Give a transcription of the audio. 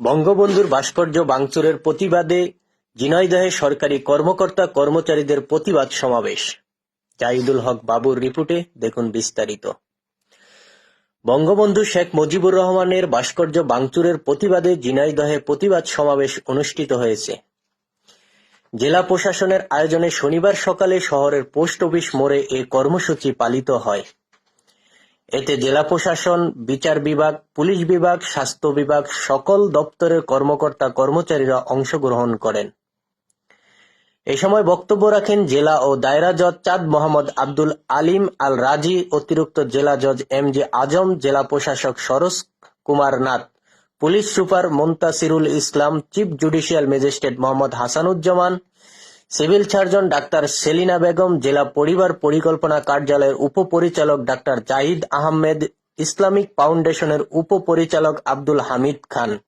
বঙ্গবন্ধুর ভাস্কর্য ভাঙচুরের প্রতিবাদে ঝিনাইদহে সরকারি কর্মকর্তা কর্মচারীদের প্রতিবাদ সমাবেশ। জাহিদুল হক বাবুর রিপোর্টে দেখুন বিস্তারিত। বঙ্গবন্ধু শেখ মুজিবুর রহমানের ভাস্কর্য ভাঙচুরের প্রতিবাদে ঝিনাইদহে প্রতিবাদ সমাবেশ অনুষ্ঠিত হয়েছে। জেলা প্রশাসনের আয়োজনে শনিবার সকালে শহরের পোস্ট অফিস মোড়ে এ কর্মসূচি পালিত হয়। এতে জেলা প্রশাসন, বিচার বিভাগ, পুলিশ বিভাগ, স্বাস্থ্য বিভাগ সকল দপ্তরের কর্মকর্তা কর্মচারীরা অংশগ্রহণ করেন। এ সময় বক্তব্য রাখেন জেলা ও দায়রা জজ চাঁদ মোহাম্মদ আব্দুল আলিম আল রাজি অতিরিক্ত জেলা জজ এম জে আজম, জেলা প্রশাসক Saroj Kumar Nath, police super Montasirul Islam, chief judicial magistrate Mohammad Hasanuzzaman civil surgeon doctor Selina Begum, জেলা পরিবার পরিকল্পনা কার্যালয়ের উপপরিচালক ডাক্তার জাহিদ আহমেদ, ইসলামিক ফাউন্ডেশনের উপপরিচালক আব্দুল হামিদ খান।